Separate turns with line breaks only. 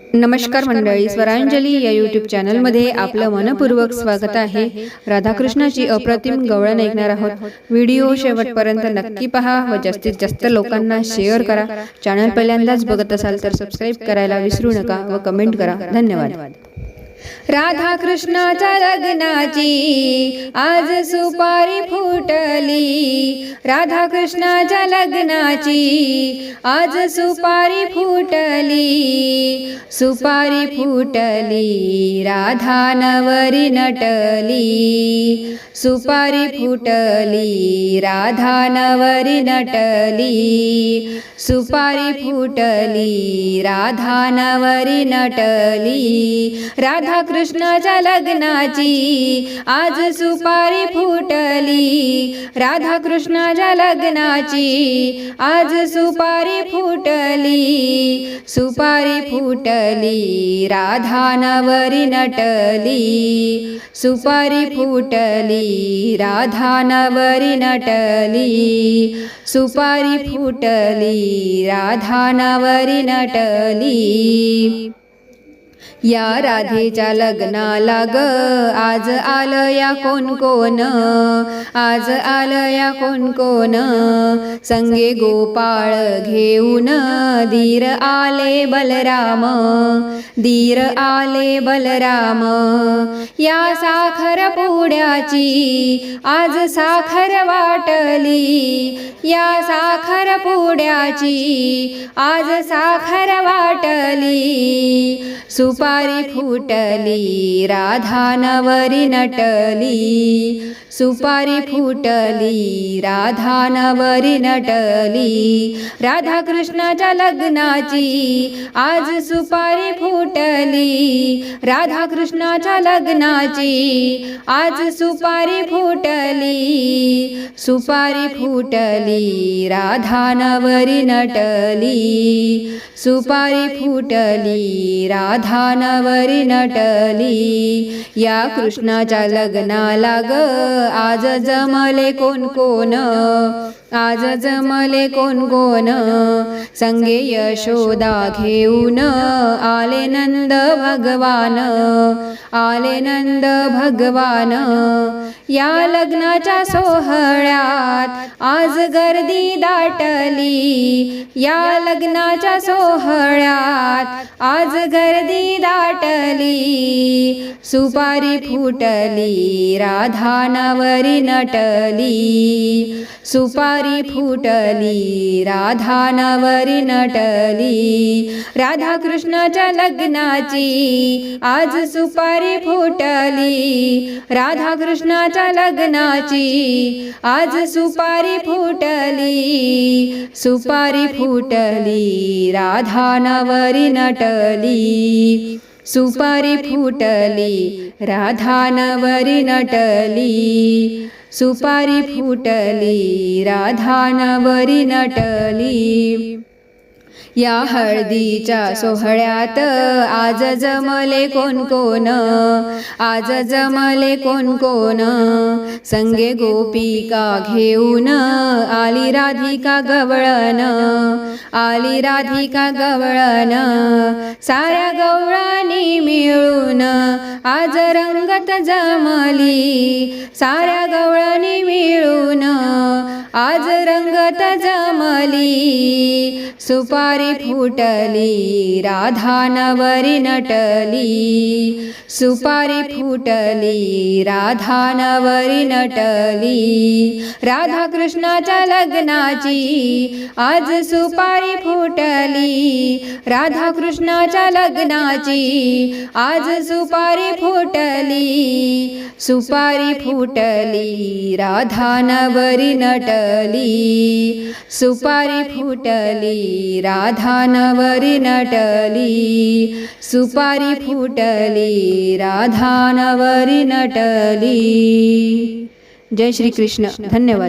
नमस्कार मंडळी स्वरांजली या यूट्यूब चॅनलमध्ये आपलं मनपूर्वक स्वागत आहे. राधाकृष्णाची अप्रतिम गवळण ऐकणार आहोत. व्हिडिओ शेवटपर्यंत नक्की पहा व जास्तीत जास्त लोकांना शेअर करा. चॅनल पहिल्यांदाच बघत असाल तर सबस्क्राईब करायला विसरू नका व कमेंट करा. धन्यवाद. राधा कृष्णाच्या लग्नाची. आज सुपारी फुटली. राधा कृष्णाच्या लग्नाची. आज सुपारी फुटली. सुपारी फुटली. राधा नवरी नटली. सुपारी फुटली. राधा नवरी नटली. सुपारी फुटली. राधा नवरी नटली. राधा राधा कृष्णाच्या लग्नाची आज सुपारी फुटली. राधा कृष्णाच्या लग्नाची आज सुपारी फुटली. सुपारी फुटली. राधा नवरी नटली. सुपारी फुटली. राधा नवरी नटली. सुपारी फुटली. राधा नवरी नटली. या राधेच्या लग्नाला ग. आज आलं या कोण कोण? आज आलं या कोण कोण? संगे गोपाळ घेऊन धीर आले बलराम. धीर आले बलराम. या साखर पुड्याची आज साखर वाटली. या साखर पुड्याची आज साखर वाटली. सुपा पारी फुटली राधा नवरी नटली सुपारी फुटली राधा नवरी नटली राधा कृष्णाच्या लग्नाची. आज सुपारी फुटली राधा कृष्णाच्या लग्नाची. आज सुपारी फुटली सुपारी फुटली राधा नवरी नटली. सुपारी फुटली राधा नवरी नटली. या कृष्णाच्या लग्नाला ग आज जमले कोण कोण? आज जमले कोण कोण संगे यशोदा घेऊन आले नंद भगवान. आले नंद भगवान. या लग्नाच्या सोहळ्यात आज गर्दी दाटली. या लग्नाच्या सोहळ्यात आज गर्दी दाटली. सुपारी फुटली राधा नवरी नटली. सुपारी फुटली राधा नवरी नटली राधा कृष्णाच्या लग्नाची आज सुपारी फुटली राधा कृष्णाच्या लग्नाची आज सुपारी फुटली सुपारी फुटली राधा नवरी नटली. सुपारी फुटली राधा नवरी नटली। सुपारी फुटली राधा नवरी नटली। या हळदीच्या सोहळ्यात आज जमले कोण कोण आज जमले कोण कोण संगे गोपिका घेऊन आली राधिका गवळण. आली राधिका गवळण. साऱ्या गवळानी मिळून आज रंगत जमली. साऱ्या गवळणी मिळून आज रंगत जमली सुपारी फुटली राधा नवरी नटली. सुपारी फुटली राधा नवरी नटली. राधा कृष्णाच्या लग्नाची आज सुपारी फुटली. राधा कृष्णाच्या लग्नाची. आज सुपारी फुटली सुपारी फुटली राधा नवरी नटली. सुपारी फुटली राधा नवरी नटली. सुपारी फुटली राधा नवरी नटली. जय श्री कृष्ण धन्यवाद.